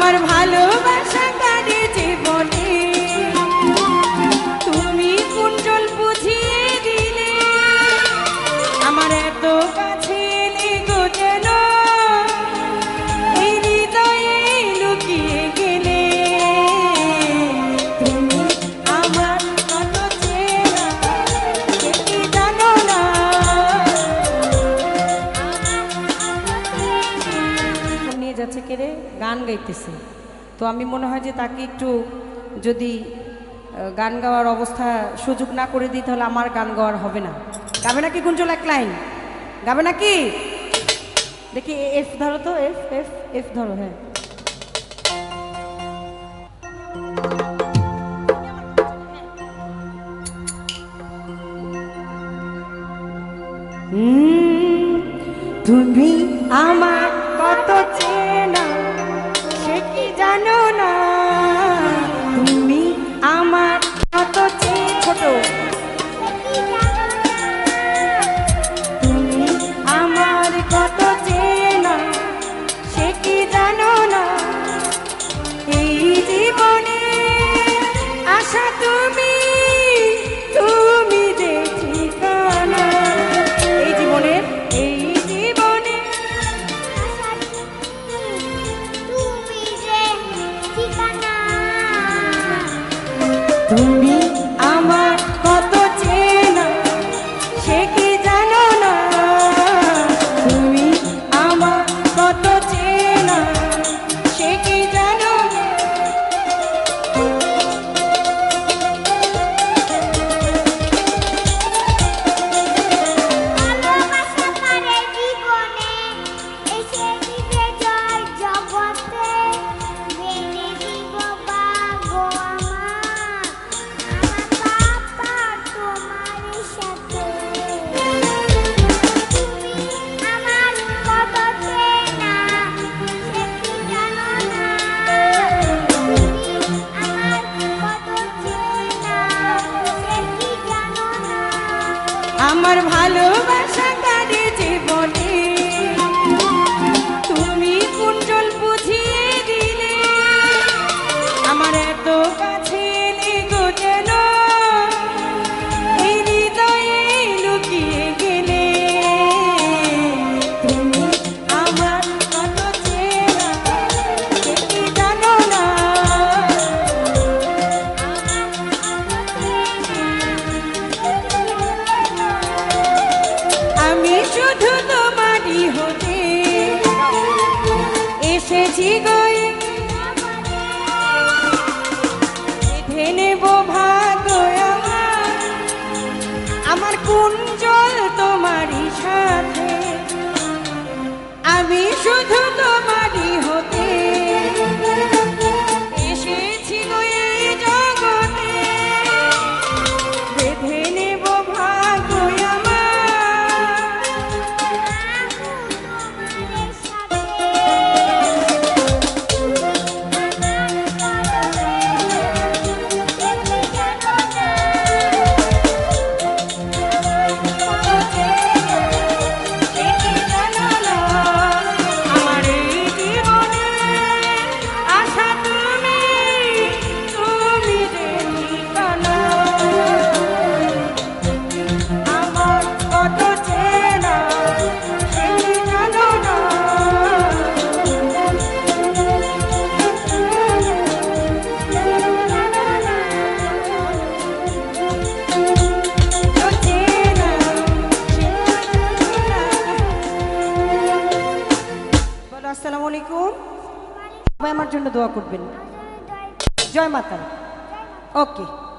আমার ভালোবাসা গাইতেছে। তো আমি মনে হয় যে তাকে একটু যদি গান গাওয়ার অবস্থা সুযোগ না করে দিই, তাহলে আমার গান গাওয়ার হবে না। গাবে নাকি কুঞ্জল এক লাইন? গাবে নাকি? দেখি, এফ ধরো তো, এফ এফ এফ ধরো হ্যাঁ। তুমি আমার কত কত চে ছোট। তুমি আমার কত সে কি জানো না? এই জীবনে আশা তুমি তুমি যে ঠিকানা এই জীবনে এই জীবনে তুমি যে ঠিকানা তুমি আমার ভালোবাসা আমার আমার জন্য দোয়া করবেন। জয় মাতা ওকে।